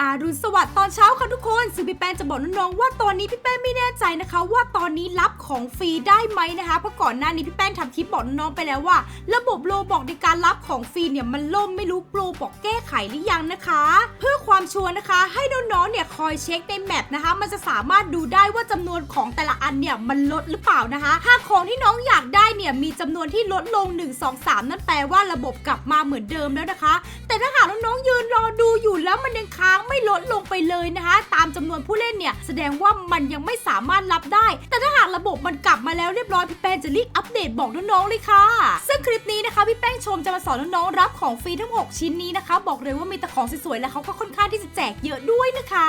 อารุณสวัสดิ์ตอนเช้าค่ะทุกคนซึ่งพี่แป้งจะบอกน้องๆว่าตอนนี้พี่แป้งไม่แน่ใจนะคะ ว่าตอนนี้รับของฟรีได้ไหมนะคะเพราะก่อนหน้านี้พี่แป้งทำคลิปบอกน้องๆไปแล้วว่า ระบบโลบอกในการรับของฟรีเนี่ยมันล่มไม่รู้โปรบอกแก้ไขหรือยังนะคะ เพื่อความชัวร์นะคะ ให้น้องๆเนี่ยคอยเช็คในแมปนะคะ มันจะสามารถดูได้ว่าจำนวนของแต่ละอันเนี่ยมันลดหรือเปล่านะคะหากของที่น้องอยากได้เนี่ยมีจำนวนที่ลดลง 1 2 3 นั่นแปลว่าระบบกลับมาเหมือนเดิมแล้วนะคะ แต่ถ้าหากน้องๆยืนรอดูอยู่แล้วมันยังค้างไม่ลดลงไปเลยนะคะ ตามจำนวนผู้เล่นเนี่ยแสดงว่ามันยังไม่สามารถรับได้ แต่ถ้าหากระบบมันกลับมาแล้วเรียบร้อยพี่แป้งจะรีบอัปเดตบอกน้องๆเลยค่ะ ซึ่งคลิปนี้นะคะพี่แป้งชมจะมาสอนน้องๆรับของฟรีทั้ง 6 ชิ้นนี้นะคะ บอกเลยว่ามีแต่ของสวยๆและเขาก็ค่อนข้างที่จะแจกเยอะด้วยนะคะ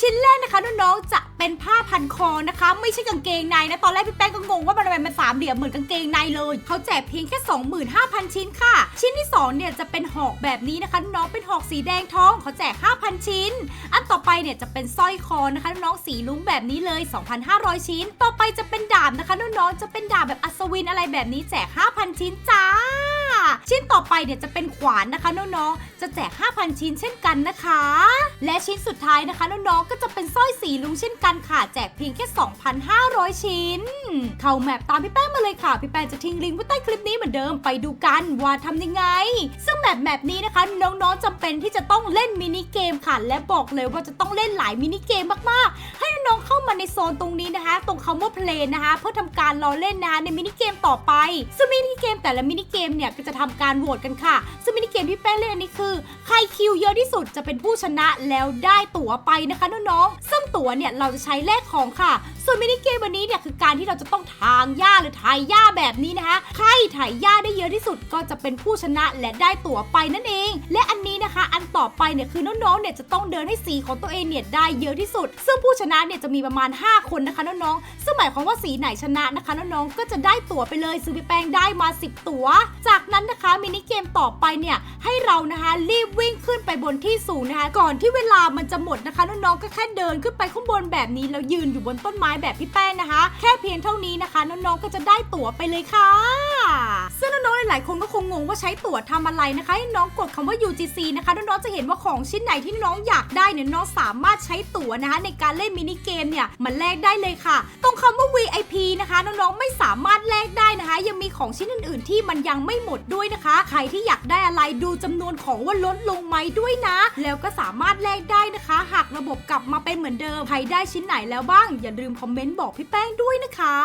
ชิ้นแรกนะคะน้องๆจะเป็นผ้าพันคอนะคะ ไม่ใช่กางเกงในนะตอนแรกพี่แป้งก็งงว่ามันทำไมมันสามเหลี่ยมเหมือนกางเกงในเลยเขาแจกเพียงแค่ 25,000 ชิ้นค่ะ ชิ้นที่สองเนี่ยจะเป็นหอกแบบนี้นะคะน้องเป็นหอกสีแดงทองเขาแจก 5,000 ชิ้น อันต่อไปเนี่ยจะเป็นสร้อยคอนะคะน้องสีลุ้งแบบนี้เลย 2,500 ชิ้น ต่อไปจะเป็นดาบนะคะน้องๆจะเป็นดาบแบบอัศวินอะไรแบบนี้แจก 5,000 ชิ้นจ้า ชิ้นต่อไปเนี่ยจะเป็นขวานนะคะน้องๆ จะแจก 5,000 ชิ้นเช่นกันนะคะ และชิ้นสุดท้ายนะคะน้องๆ ก็จะเป็นสร้อยสีลุงเช่นกันค่ะ แจกเพียงแค่ 2,500 ชิ้น เข้าแมปตามพี่แป้งมาเลยค่ะ พี่แป้งจะทิ้งลิงก์ไว้ใต้คลิปนี้เหมือนเดิมไปดูกันว่าทำยังไง ซึ่งแมปแมปนี้นะคะน้องๆจำเป็นที่จะต้องเล่นมินิเกมค่ะ และบอกเลยว่าจะต้องเล่นหลายมินิเกมมากๆ ให้น้องๆเข้ามาในโซนตรงนี้นะคะ ตรงคำว่าเพลนนะคะ เพื่อทำการรอเล่นนะคะในมินิเกมต่อไปซึ่งมินิเกมแต่ละมินิเกมเนี่ยก็จะทำการโหวตกันค่ะ ซึ่งมินิเกมที่แป้งเล่นอันนี้คือ ใครคิวเยอะที่สุดจะเป็นผู้ชนะแล้วได้ตั๋วไปนะคะน้องๆซึ่งตั๋วเนี่ยเราจะใช้แลกของค่ะ ส่วนมินิเกมวันนี้เนี่ยคือการที่เราจะต้องทางหญ้าหรือไถหญ้าแบบนี้นะคะ ใครไถหญ้าได้เยอะที่สุดก็จะเป็นผู้ชนะและได้ตั๋วไปนั่นเอง และอันนี้นะคะ อันต่อไปเนี่ยคือน้องๆเนี่ยจะต้องเดินให้สีของตัวเองเนี่ยได้เยอะที่สุด ซึ่งผู้ชนะเนี่ยจะมีประมาณ 5 คนนะคะน้องๆซึ่งหมายความว่าสีไหนชนะนะคะน้องๆก็จะได้ตั๋วไปเลยซื้อพี่แป้งได้มา 10 ตั๋ว จากนั้นนะคะ มินิเกมต่อไปเนี่ยให้เรานะคะรีบวิ่งขึ้นไปบนที่สูงนะคะ ก่อนที่เวลามันจะหมดนะคะน้องๆก็แค่เดินขึ้นไปข้างบนแบบนี้แล้วยืนอยู่บนต้นไม้แบบพี่แป้งนะคะ แค่เพียงเท่านี้นะคะน้องๆก็จะได้ตั๋วไปเลยค่ะ ซึ่งน้องๆหลายๆคนก็คงงงว่าใช้ตั๋วทำอะไรนะคะให้น้องกดคำว่า UGC นะคะน้องๆจะเห็นว่าของชิ้นไหนที่น้องอยากได้เนี่ยน้องสามารถใช้ตั๋วนะคะในการเล่นมินิเกมเนี่ยมันแลกได้เลยค่ะ ตรงคำว่า VIP นะคะน้องๆไม่สามารถแลกได้นะคะ ยังมีของชิ้นอื่น ๆ ที่มันยังไม่หมดด้วยนะคะใครที่อยากได้อะไรดูจำนวนของว่าลดลงไหมด้วยนะ แล้วก็สามารถแลกได้นะคะ หากระบบกลับมาเป็นเหมือนเดิม ใครได้ชิ้นไหนแล้วบ้าง อย่าลืมคอมเมนต์บอกพี่แป้งด้วยนะคะ